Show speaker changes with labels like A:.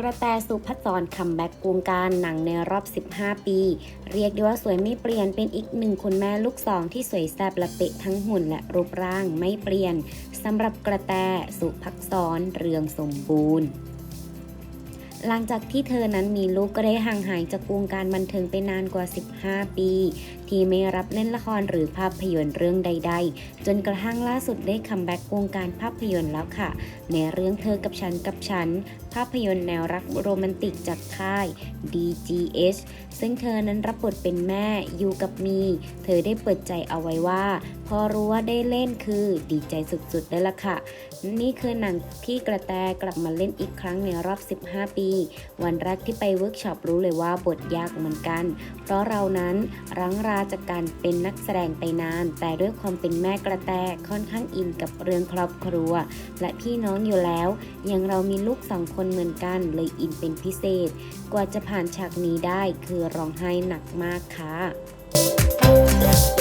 A: กระแตสุภัสรคัมแบ็กวงการหนังในรอบ 15 ปี เรียกได้ว่าสวยไม่เปลี่ยนเป็นอีกหนึ่งคุณแม่ลูกสองที่สวยแซ่บและเป๊ะทั้งหุ่นและรูปร่างไม่เปลี่ยนสำหรับกระแตสุภักษรเรืองสมบูรณ์หลังจากที่เธอนั้นมีลูกก็ได้ห่างหายจากวงการบันเทิงไปนานกว่า 15 ปี ที่ไม่รับเล่นละครหรือภาพยนตร์เรื่องใด ๆ จนกระทั่งล่าสุดได้คัมแบ็กวงการภาพยนตร์แล้วค่ะ ในเรื่องเธอกับฉันกับฉันภาพยนตร์แนวรักโรแมนติกจากค่าย DGH ซึ่งเธอนั้นรับบทเป็นแม่อยู่กับมี เธอได้เปิดใจเอาไว้ว่า พอรู้ว่าได้เล่นคือดีใจสุดๆเลยล่ะค่ะ นี่คือหนังที่กระแตกลับมาเล่นอีกครั้งในรอบ 15 ปี วันแรกที่ไปเวิร์กช็อปรู้เลยว่าบทยากเหมือนกัน เพราะเรานั้นรังราจากการเป็นนักแสดงไปนาน แต่ด้วยความเป็นแม่กระแตค่อนข้างอินกับเรื่องครอบครัว และพี่น้องอยู่แล้วยังเรามีลูกสองคคนเหมือนกันเลยอินเป็นพิเศษ กว่าจะผ่านฉากนี้ได้คือร้องไห้หนักมากค่ะ